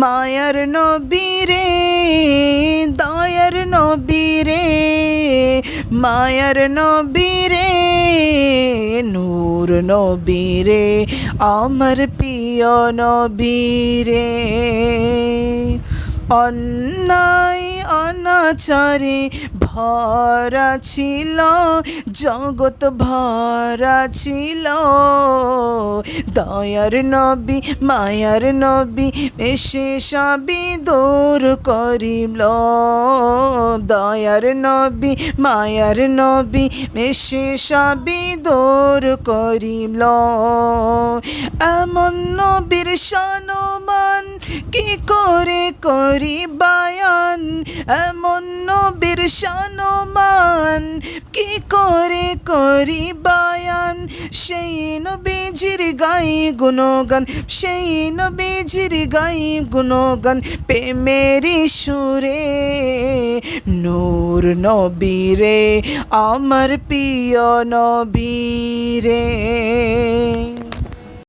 মায়ার নবীরে দয়ার নবীরে মায়ার নবীরে নূর নবীরে আমার প্রিয় নবীরে অন্যায় অনাচারে ভরা ছিল, জগৎ ভরা ছিল। দয়ার নবী, মায়ার নবী, এসে সবই দূর করিল। দয়ার নবী, মায়ার নবী, এসে সবই দূর করিল। এমন নবীর সনমান কি করে করি বায়ান এমন সনমান কি করে করি বায়ান? সেই নবীজির গাই গুণগান, সেই নবীজির গাই গুণগান, প্রেমেরি সুরে। নূর নবীরে, আমার প্রিয় নবীরে।